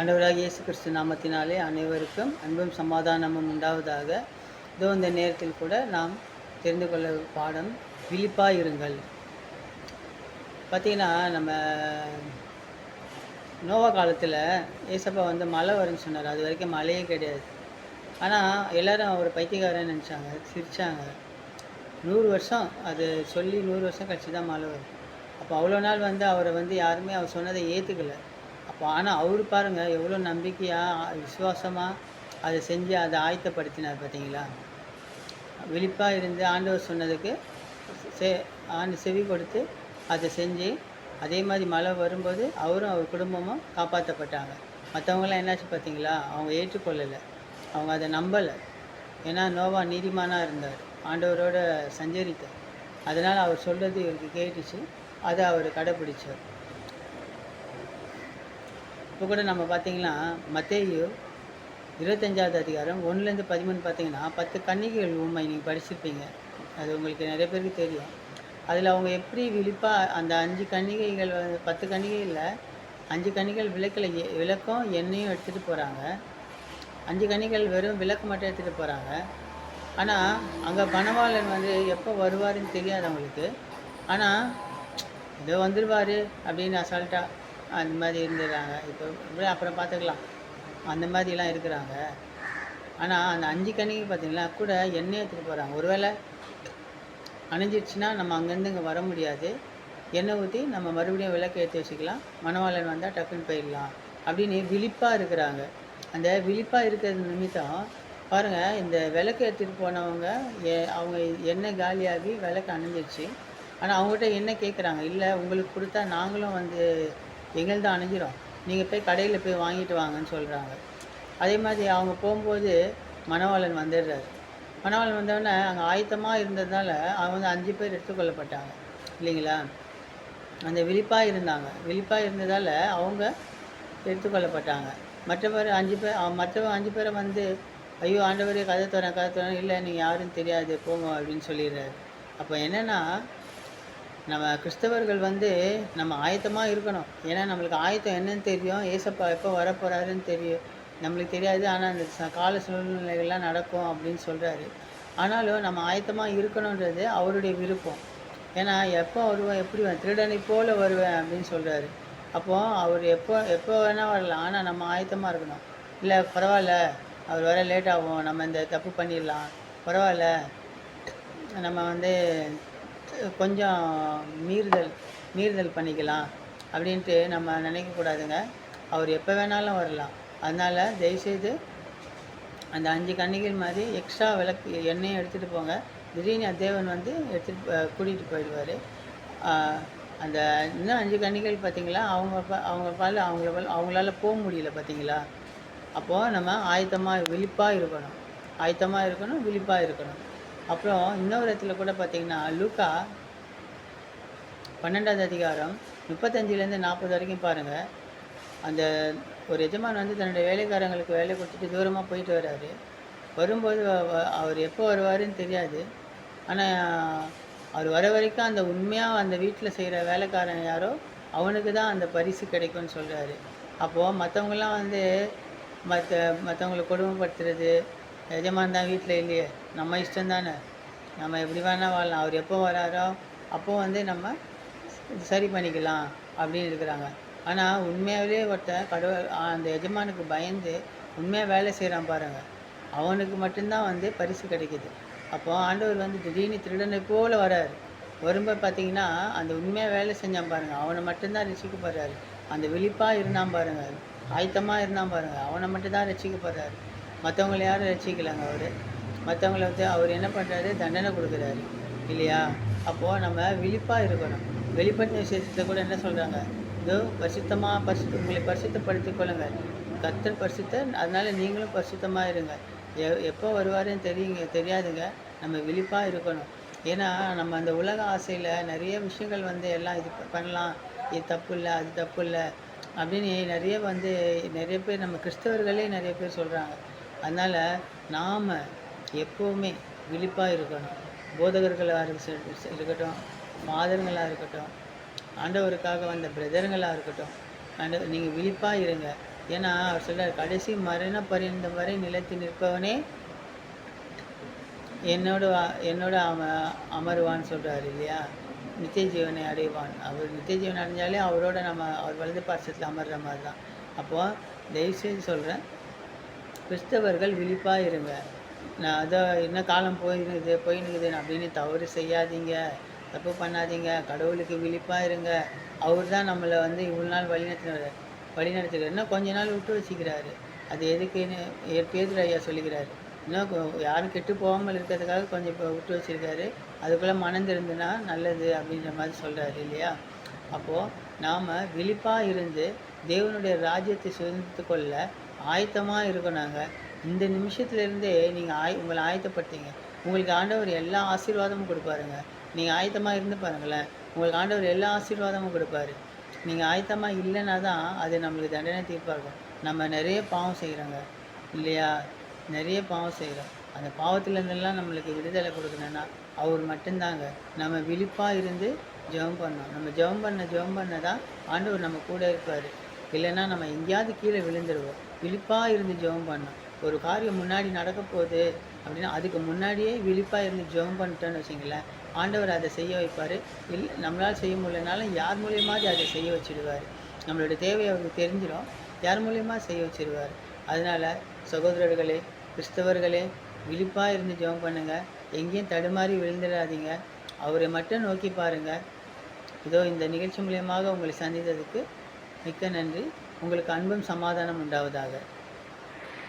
ஆண்டவராக இயேசு கிறிஸ்து நாமத்தினாலே அனைவருக்கும் அன்பும் சமாதானமும் உண்டாவதாக. இதோ இந்த நேரத்தில் கூட நாம் தெரிந்து கொள்ள பாடம் விழிப்பாக இருங்கள். பார்த்தீங்கன்னா நம்ம நோவா காலத்தில் ஏசப்பா வந்து மழை வரும்னு சொன்னார். அது வரைக்கும் மழையே கிடையாது. ஆனால் எல்லோரும் அவர் பைத்தியக்காரன்னு நினச்சாங்க சிரித்தாங்க நூறு வருஷம் அது சொல்லி நூறு வருஷம் கழிச்சு தான் மழை வரும். அப்போ அவ்வளோ நாள் வந்து அவரை வந்து யாருமே அவர் சொன்னதை ஏற்றுக்கல அப்போ ஆனால் அவர் பாருங்கள் எவ்வளோ நம்பிக்கையாக விசுவாசமாக அதை செஞ்சு அதை ஆயத்தப்படுத்தினார் பார்த்தீங்களா விழிப்பாக இருந்து ஆண்டவர் சொன்னதுக்கு செ ஆண்டு செவி கொடுத்து அதை செஞ்சு அதே மாதிரி மழை வரும்போது அவரும் அவர் குடும்பமும் காப்பாற்றப்பட்டாங்க மற்றவங்களாம் என்னாச்சு பார்த்தீங்களா அவங்க ஏற்றுக்கொள்ளலை. அவங்க அதை நம்பலை. ஏன்னா நோவா நீதிமானாக இருந்தார். ஆண்டவரோட சஞ்சரித்தார். அதனால் அவர் சொல்கிறது இவருக்கு கேட்டுச்சு. அதை அவர் கடைப்பிடிச்சார். இப்போ கூட நம்ம பார்த்தீங்கன்னா மத்தேயு இருபத்தஞ்சாவது அதிகாரம் ஒன்றுலேருந்து பதிமூணு பார்த்தீங்கன்னா பத்து கன்னிகைகள் உண்மை நீங்கள் படிச்சிருப்பீங்க. அது உங்களுக்கு நிறைய பேருக்கு தெரியும். அதில் அவங்க எப்படி விழிப்பாக அந்த அஞ்சு கன்னிகைகள் வந்து பத்து கன்னிகைகளில் அஞ்சு கன்னிகள் விளக்கில் எ- விளக்கும் எண்ணெயும் எடுத்துகிட்டு போகிறாங்க அஞ்சு கன்னிகள் வெறும் விளக்கு மட்டும் எடுத்துகிட்டு போகிறாங்க ஆனால் அங்கே பணவாளன் வந்து எப்போ வருவாருன்னு தெரியாது அவங்களுக்கு. ஆனால் இதோ வந்துடுவார் அப்படின்னு அசால்ட்டாக அந்த மாதிரி இருந்துடுறாங்க இப்போ இப்படி அப்புறம் பார்த்துக்கலாம். அந்த மாதிரிலாம் இருக்கிறாங்க. ஆனால் அந்த அஞ்சு கணிக்கு பார்த்திங்கன்னா கூட எண்ணெய் எடுத்துகிட்டு போகிறாங்க ஒருவேளை அணிஞ்சிருச்சுன்னா நம்ம அங்கேருந்து இங்கே வர முடியாது. எண்ணெய் ஊற்றி நம்ம மறுபடியும் விளக்கு ஏற்றி வச்சுக்கலாம். மணவாளன் வந்தால் டக்குன்னு போயிடலாம். அப்படின்னு விழிப்பாக இருக்கிறாங்க. அந்த விழிப்பாக இருக்கிறது நிமித்தம் பாருங்கள் இந்த விளக்கு எடுத்துகிட்டு போனவங்க எ அவங்க எண்ணெய் காலியாகி விளக்கு அணிஞ்சிருச்சு. ஆனால் அவங்ககிட்ட என்ன கேட்குறாங்க இல்லை உங்களுக்கு கொடுத்தா நாங்களும் வந்து எங்கள்தான் அணுகிறோம். நீங்கள் போய் கடையில் போய் வாங்கிட்டு வாங்கன்னு சொல்கிறாங்க அதே மாதிரி அவங்க போகும்போது மணவாளன் வந்துடுறாரு. மணவாளன் வந்தோடனே அங்கே ஆயத்தமாக இருந்ததுனால அவங்க வந்து அஞ்சு பேர் எடுத்துக்கொள்ளப்பட்டாங்க. இல்லைங்களா? அந்த விழிப்பாக இருந்தாங்க. விழிப்பாக இருந்ததால் அவங்க எடுத்துக்கொள்ளப்பட்டாங்க. மற்றவர் அஞ்சு பேர் மற்றவங்க அஞ்சு பேரை வந்து ஐயோ ஆண்டவரே கதை தரேன் கதை தரேன். இல்லை நீங்கள் யாரும் தெரியாது போங்க அப்படின்னு சொல்லிடுறாரு. அப்போ என்னென்னா நம்ம கிறிஸ்தவர்கள் வந்து நம்ம ஆயத்தமாக இருக்கணும். ஏன்னா நம்மளுக்கு ஆயத்தம் என்னன்னு தெரியும். ஏசப்பா எப்போ வரப்போகிறாருன்னு தெரியும். நம்மளுக்கு தெரியாது. ஆனால் அந்த ச- கால சூழ்நிலைகள்லாம் நடக்கும் அப்படின்னு சொல்கிறாரு ஆனாலும் நம்ம ஆயத்தமாக இருக்கணுன்றது அவருடைய விருப்பம். ஏன்னா எப்போ வருவேன் எப்படி திருடனை போல் வருவேன் அப்படின்னு சொல்கிறாரு அப்போது அவர் எப்போ எப்போ வேணால் வரலாம். ஆனால் நம்ம ஆயத்தமாக இருக்கணும். இல்லை பரவாயில்ல. அவர் வர லேட் ஆகும். நம்ம இந்த தப்பு பண்ணிடலாம். பரவாயில்ல. நம்ம வந்து கொஞ்சம் மீறுதல் மீறுதல் பண்ணிக்கலாம் அப்படின்ட்டு நம்ம நினைக்கக்கூடாதுங்க அவர் எப்போ வேணாலும் வரலாம். அதனால் தயவுசெய்து அந்த அஞ்சு கன்னிகள் மாதிரி எக்ஸ்ட்ரா விளக்கு எண்ணெயும் எடுத்துகிட்டு போங்க. திடீர்னு தேவன் வந்து எடுத்துகிட்டு கூட்டிகிட்டு போயிடுவார். அந்த இன்னும் அஞ்சு கன்னிகள் பார்த்தீங்களா அவங்க அவங்க பால் அவங்கள பால் அவங்களால போக முடியல பார்த்தீங்களா அப்போது நம்ம ஆயத்தமாக விழிப்பாக இருக்கணும். ஆயத்தமாக இருக்கணும் விழிப்பாக இருக்கணும். அப்புறம் இன்னொரு இடத்துல கூட பார்த்தீங்கன்னா லூக்கா பன்னெண்டாவது அதிகாரம் முப்பத்தஞ்சிலேருந்து நாற்பது வரைக்கும் பாருங்கள் அந்த ஒரு எஜமான் வந்து தன்னுடைய வேலைக்காரங்களுக்கு வேலை கொடுத்துட்டு தூரமாக போயிட்டு வர்றாரு வரும்போது அவர் எப்போ வருவாருன்னு தெரியாது. ஆனால் அவர் வர வரைக்கும் அந்த உண்மையாக அந்த வீட்டில் செய்கிற வேலைக்காரன் யாரோ அவனுக்கு தான் அந்த பரிசு கிடைக்கும்னு சொல்கிறாரு அப்போது மற்றவங்களாம் வந்து மற்ற மற்றவங்களை கொடுமைப்படுத்துறது எஜமான் தான் வீட்டில் இல்லையே. நம்ம இஷ்டம் தானே நம்ம எப்படி வேணால் வாழலாம். அவர் எப்போ வராரோ அப்போ வந்து நம்ம சரி பண்ணிக்கலாம் அப்படின்னு இருக்கிறாங்க. ஆனால் உண்மையாகவே ஒருத்தன் கடவுள் அந்த எஜமானுக்கு பயந்து உண்மையாக வேலை செய்கிறான் பாருங்கள் அவனுக்கு மட்டும்தான் வந்து பரிசு கிடைக்குது. அப்போ ஆண்டவர் வந்து திடீர்னு திருடனை போல் வராரு. வரும்போது பார்த்தீங்கன்னா அந்த உண்மையாக வேலை செஞ்சான் பாருங்கள் அவனை மட்டும்தான் ரசிக்கப்படுறாரு. அந்த விழிப்பாக இருந்தான் பாருங்க. ஆயத்தமாக இருந்தான் பாருங்க. அவனை மட்டும்தான் ரசிக்கப்படுறாரு. மற்றவங்கள யாரும் ரசிக்கலாங்க அவர். மற்றவங்கள வந்து அவர் என்ன பண்ணுறாரு தண்டனை கொடுக்குறாரு. இல்லையா? அப்போது நம்ம விழிப்பாக இருக்கணும். வெளிப்பட்ட விசேஷத்தை கூட என்ன சொல்கிறாங்க இதோ பரிசுத்தமாக பரிசுத்த உங்களை பரிசுத்தப்படுத்திக் கொள்ளுங்கள் கத்தர் பரிசுத்த அதனால் நீங்களும் பரிசுத்தமாக இருங்க. எ எப்போ வருவாருன்னு தெரியுங்க தெரியாதுங்க. நம்ம விழிப்பாக இருக்கணும். ஏன்னா நம்ம அந்த உலக ஆசையில் நிறைய விஷயங்கள் வந்து எல்லாம் இது பண்ணலாம். இது தப்பு இல்லை அது தப்பு இல்லை. அப்படின்னு நிறைய வந்து நிறைய பேர் நம்ம கிறிஸ்தவர்களே நிறைய பேர் சொல்கிறாங்க அதனால் நாம் எப்போவுமே விழிப்பாக இருக்கணும். போதகர்களாக இருக்க- இருக்கட்டும் மாதர்களாக இருக்கட்டும் ஆண்டவருக்காக வந்த பிரதருங்களாக இருக்கட்டும் ஆண்டவர் நீங்கள் விழிப்பாக இருங்க. ஏன்னா அவர் சொல்கிறார் கடைசி மரண பரிந்த வரை நிலைத்து நிற்பவனே என்னோட என்னோட அம அமருவான்னு சொல்கிறார் இல்லையா? நித்திய ஜீவனை அடைவான். அவர் நித்திய ஜீவனை அடைஞ்சாலே அவரோட நம்ம அவர் வலது பாசத்தில் அமர்ற மாதிரி தான் அப்போது தயவுசெய்து சொல்கிறேன் கிறிஸ்தவர்கள் விழிப்பாக இருங்க. நான் அதை என்ன காலம் போயிருக்குது போயினுக்குது அப்படின்னு தவறு செய்யாதீங்க. தப்பு பண்ணாதீங்க. கடவுளுக்கு விழிப்பாக இருங்க. அவர் தான் நம்மளை வந்து இவ்வளோ நாள் வழிநடத்தினார் வழிநடத்துகிறார் இன்னும் கொஞ்ச நாள் விட்டு வச்சுக்கிறாரு. அது எதுக்குன்னு பேதர் ஐயா சொல்லிக்கிறாரு. இன்னும் யாரும் கெட்டு போகாமல் இருக்கிறதுக்காக கொஞ்சம் இப்போ விட்டு வச்சிருக்காரு. அதுக்குள்ளே மணந்திருந்துன்னா நல்லது அப்படின்ற மாதிரி சொல்கிறாரு இல்லையா? அப்போது நாம் விழிப்பாக இருந்து தேவனுடைய ராஜ்யத்தை சுதந்திரத்து கொள்ள ஆயத்தமாக இருக்கணுங்க. இந்த நிமிஷத்துலேருந்தே நீங்கள் ஆய் உங்களை ஆயத்தப்படுத்திங்க. உங்களுக்கு ஆண்டவர் எல்லா ஆசீர்வாதமும் கொடுப்பாருங்க. நீங்கள் ஆயத்தமாக இருந்து பாருங்களேன். உங்களுக்கு ஆண்டவர் எல்லா ஆசீர்வாதமும் கொடுப்பாரு. நீங்கள் ஆயத்தமாக இல்லைன்னா தான் அது நம்மளுக்கு தண்டனை தீர்ப்பாக இருக்கும் நம்ம நிறைய பாவம் செய்கிறோங்க இல்லையா? நிறைய பாவம் செய்கிறோம் அந்த பாவத்துலேருந்தெல்லாம் நம்மளுக்கு விடுதலை கொடுக்கணும்னா அவர் மட்டும்தாங்க. நம்ம விழிப்பாக இருந்து ஜெபம் பண்ணோம் நம்ம ஜெபம் பண்ண ஜெபம் பண்ண தான் ஆண்டவர் நம்ம கூட இருப்பார். இல்லைன்னா நம்ம எங்கேயாவது கீழே விழுந்துருவோம். விழிப்பாக இருந்து ஜெபம் பண்ணும் ஒரு காரியம் முன்னாடி நடக்க போகுது அப்படின்னா அதுக்கு முன்னாடியே விழிப்பாக இருந்து ஜெபம் பண்ணிட்டோன்னு வச்சிங்களேன் ஆண்டவர் அதை செய்ய வைப்பார். இல்லை நம்மளால் செய்ய முடியலனாலும் யார் மூலியமாவது அதை செய்ய வச்சிடுவார். நம்மளோட தேவையை அவருக்கு தெரிஞ்சிடும். யார் மூலியமா செய்ய வச்சிருவார்? அதனால் சகோதரர்களே கிறிஸ்தவர்களே விழிப்பாக இருந்து ஜெபம் பண்ணுங்கள் எங்கேயும் தடுமாறி விழுந்துடாதீங்க. அவரை மட்டும் நோக்கி பாருங்கள் இதோ இந்த நிகழ்ச்சி மூலியமாக உங்களை சந்தித்ததுக்கு மிக்க நன்றி. உங்களுக்கு அன்பும் சமாதானம் உண்டாவதாக.